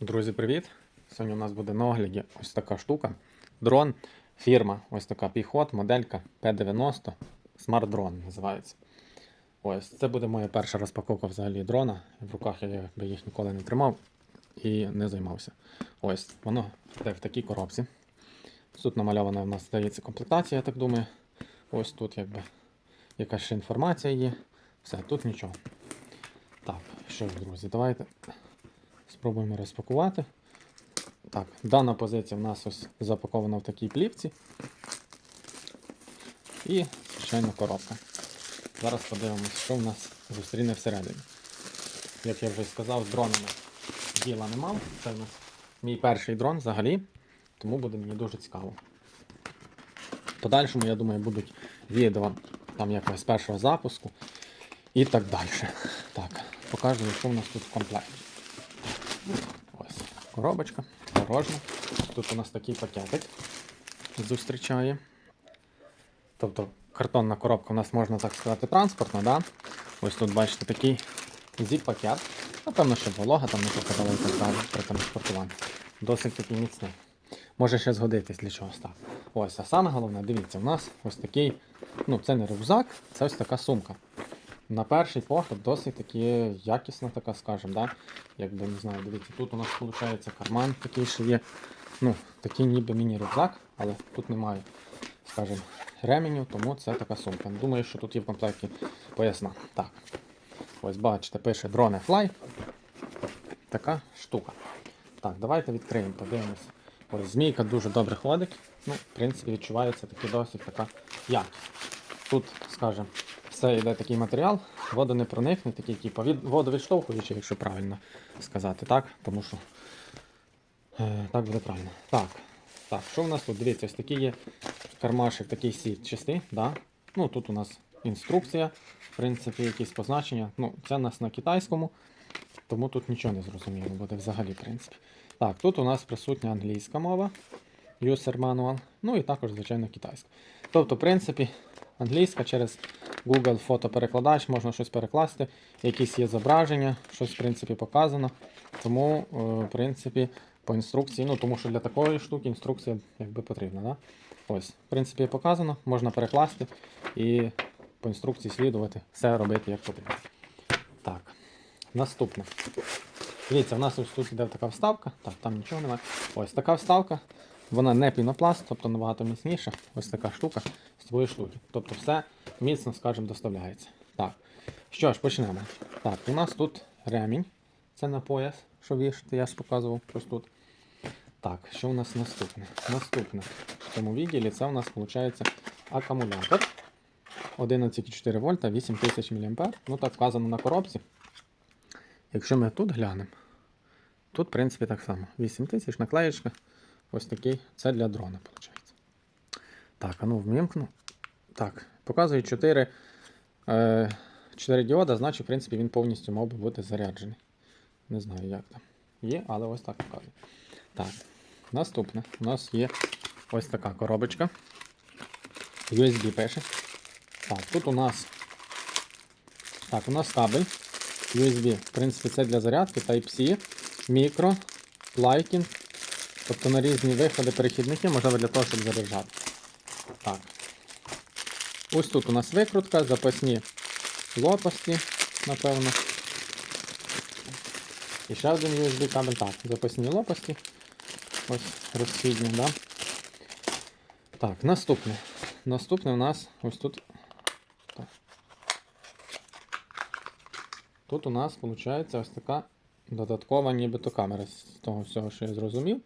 Друзі, привіт! Сьогодні у нас буде на огляді ось така штука. Дрон, фірма, ось така піхот, моделька P90, Smart Drone називається. Ось це буде моя перша розпаковка взагалі дрона. В руках я якби їх ніколи не тримав і не займався. Ось воно йде в такій коробці. Тут намальована в нас здається комплектація, я так думаю. Ось тут якби якась ще інформація є. Все, тут нічого. Так, що ж, друзі, давайте Спробуємо розпакувати. Так, дана позиція в нас ось запакована в такій плівці. І, звичайно, коробка. Зараз подивимось, що в нас зустріне всередині. Як я вже сказав, з дронами діла не мав. Це в нас мій перший дрон взагалі, тому буде мені дуже цікаво. Подальшому, я думаю, будуть відео там якогось першого запуску і так далі. Так, покажу, що в нас тут в комплекті. Ось коробочка, порожня. Тут у нас такий пакетик зустрічає. Тобто картонна коробка у нас можна так сказати транспортна, да? Ось тут бачите такий зіп-пакет. Напевно, що волога там не покидала і так далі при транспортуванні. Досить такий міцний. Може ще згодитись для чогось так. Ось, а саме головне, дивіться, у нас ось такий, ну це не рюкзак, це ось така сумка. На перший погляд досить таки якісна така, скажімо, да? Якби не знаю, дивіться, тут у нас виходить карман такий ще є. Ну, такий ніби міні-рюкзак, але тут немає, скажімо, ременів, тому це така сумка. Думаю, що тут є в комплекті поясна. Так. Ось бачите, пише Drone Fly. Така штука. Так, давайте відкриємо, подивимося. Ось змійка дуже добре ходить. Ну, в принципі, відчувається таки досить така якість. Тут, скажімо, все йде такий матеріал, вода не проникне, такий типу, від, водовідштовхуючий, якщо правильно сказати, так? Тому що е, так буде правильно. Так, так, що в нас тут? Дивіться, ось такий є кармашик, такий сітчастий, да? Ну, тут у нас інструкція, в принципі, якісь позначення. Ну, це у нас на китайському, тому тут нічого не зрозуміло буде взагалі, в принципі. Так, тут у нас присутня англійська мова, user manual, ну і також, звичайно, китайська. Тобто, в принципі, англійська через Google фотоперекладач, можна щось перекласти, якісь є зображення, щось в принципі показано. Тому, е, в принципі, по інструкції, ну тому що для такої штуки інструкція якби потрібна. Да? Ось, в принципі, показано, можна перекласти і по інструкції слідувати, все робити як потрібно. Так, наступне. Дивіться, в нас ось тут іде така вставка. Так, там нічого немає. Ось така вставка. Вона не пінопласт, тобто набагато міцніша. Ось така штука з цієї штуки. Тобто все міцно, скажімо, доставляється. Так. Що ж, почнемо. Так, у нас тут ремінь. Це на пояс, що вішати, я ж показував ось тут. Так, що у нас наступне? Наступне в цьому відділі це у нас виходить акумулятор 11,4 вольта, 8000 мА. Ну так вказано на коробці. Якщо ми тут глянемо, тут, в принципі, так само. 8000 наклеєчка. Ось такий. Це для дрона, виходить. Так, а ну вмімкну. Так, показує 4, е, 4 діода, значить, в принципі, він повністю мав би бути заряджений. Не знаю, як там є, але ось так показує. Так, наступне. У нас є ось така коробочка. USB пише. Так, тут у нас. Так, у нас кабель. USB. В принципі, це для зарядки Type-C, мікро, лайкінг. Тобто на різні виходи перехідники, можливо для того, щоб заряджати. Так. Ось тут у нас викрутка, запасні лопасті, напевно. І ще один USB кабель. Так, запасні лопасті. Ось розхідні, да? Так, наступне. Наступне у нас ось тут. Так. Тут у нас виходить ось така додаткова нібито камера з того всього, що я зрозумів.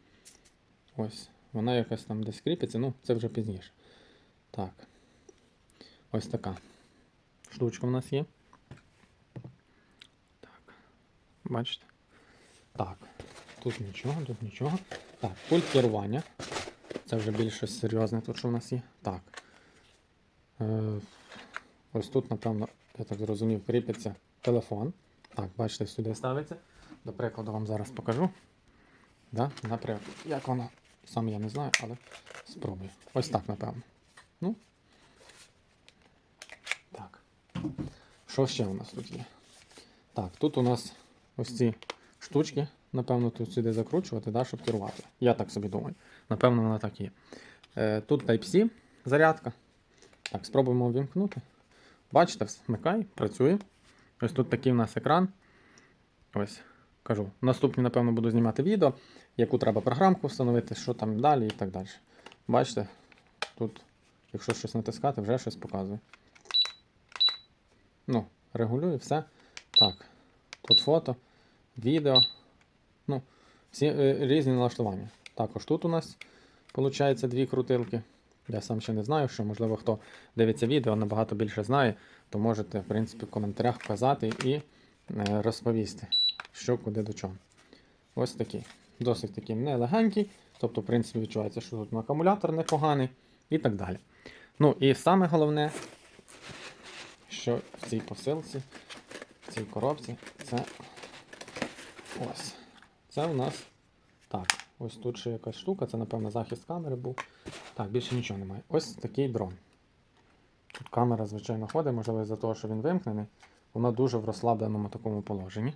Ось, вона якась там десь кріпиться, ну, це вже пізніше. Так. Ось така штучка у нас є. Так. Бачите? Так. Тут нічого, тут нічого. Так, пульт керування. Це вже більш щось серйозне тут, що в нас є. Так. Е, ось тут, напевно, я так зрозумів, кріпиться телефон. Так, бачите, сюди ставиться. До прикладу вам зараз покажу. Да? Наприклад, як воно, сам я не знаю, але спробую. Ось так, напевно. Ну. Так. Що ще у нас тут є? Так, тут у нас ось ці штучки напевно, тут сюди закручувати, да, щоб керувати. Я так собі думаю. Напевно, вона так є. Е, тут Type-C зарядка. Так, спробуємо увімкнути. Бачите, вмикай, працює. Ось тут такий у нас екран. Ось, кажу. Наступні, напевно, буду знімати відео, яку треба програмку встановити, що там далі і так далі. Бачите, тут, якщо щось натискати, вже щось показує. Ну, регулює все. Так. Тут фото, відео. Ну, всі е, різні налаштування. Також тут у нас виходить дві крутилки. Я сам ще не знаю, що можливо хто дивиться відео, набагато більше знає, то можете, в принципі, в коментарях вказати і е, розповісти, що куди до чого. Ось такий. Досить такий нелегенький. Тобто, в принципі, відчувається, що тут акумулятор непоганий і так далі. Ну і саме головне, що в цій посилці, в цій коробці, це ось. Це у нас. Так, ось тут ще якась штука, це, напевно, захист камери був. Так, більше нічого немає. Ось такий дрон. Тут камера, звичайно, ходить, можливо, із-за того, що він вимкнений. Вона дуже в розслабленому такому положенні.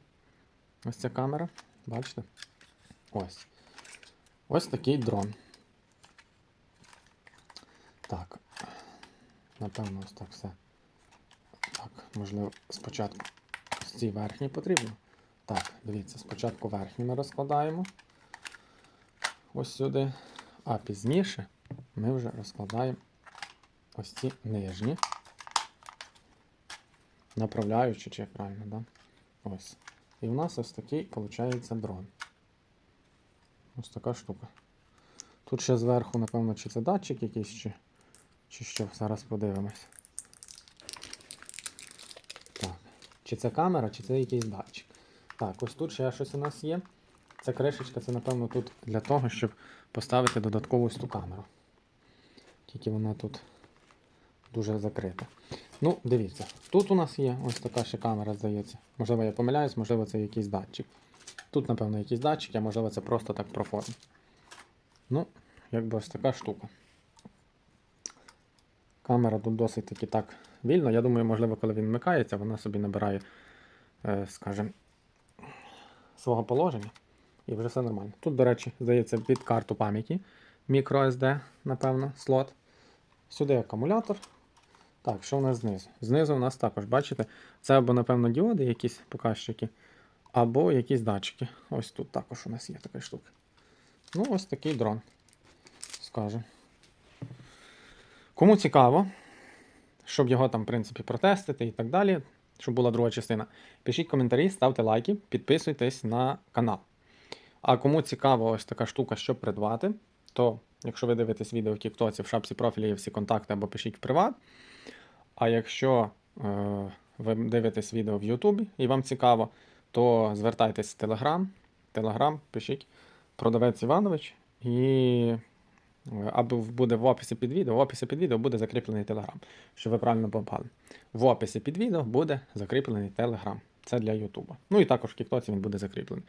Ось ця камера. Бачите? Ось. Ось такий дрон. Так. Напевно, ось так все. Так, можливо, спочатку ось ці верхні потрібно. Так, дивіться, спочатку верхні ми розкладаємо. Ось сюди. А пізніше ми вже розкладаємо ось ці нижні. Направляючи, чи як правильно, да? Ось. І в нас ось такий, виходить, дрон. Ось така штука. Тут ще зверху, напевно, чи це датчик якийсь, чи, чи що. Зараз подивимось. Так. Чи це камера, чи це якийсь датчик. Так, ось тут ще щось у нас є. Ця кришечка, це, напевно, тут для того, щоб поставити додаткову ту камеру. Тільки вона тут дуже закрита. Ну, дивіться, тут у нас є ось така ще камера, здається. Можливо, я помиляюсь, можливо, це якийсь датчик. Тут, напевно, якийсь датчик, а можливо, це просто так проформ. Ну, якби ось така штука. Камера тут досить таки так вільно. Я думаю, можливо, коли він вмикається, вона собі набирає, е, скажімо, свого положення. І вже все нормально. Тут, до речі, здається, під карту пам'яті. microSD, напевно, слот. Сюди акумулятор. Так, що у нас знизу? Знизу у нас також, бачите, це або, напевно, діоди, якісь показчики, або якісь датчики. Ось тут також у нас є така штука. Ну, ось такий дрон. Скажу. Кому цікаво, щоб його там, в принципі, протестити і так далі, щоб була друга частина, пишіть коментарі, ставте лайки, підписуйтесь на канал. А кому цікава ось така штука, щоб придбати, то якщо ви дивитесь відео в Тіктоці, в шапці профілі є всі контакти або пишіть в приват. А якщо е, ви дивитесь відео в Ютубі і вам цікаво, то звертайтесь в Телеграм. Телеграм, пишіть продавець Іванович і або буде в описі під відео. В описі під відео буде закріплений Телеграм, щоб ви правильно попали. В описі під відео буде закріплений Телеграм. Це для Ютуба. Ну і також в Кіктоці він буде закріплений.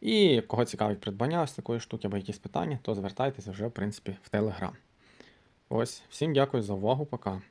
І кого цікавить придбання ось такої штуки або якісь питання, то звертайтеся вже, в принципі, в Телеграм. Ось, всім дякую за увагу, пока.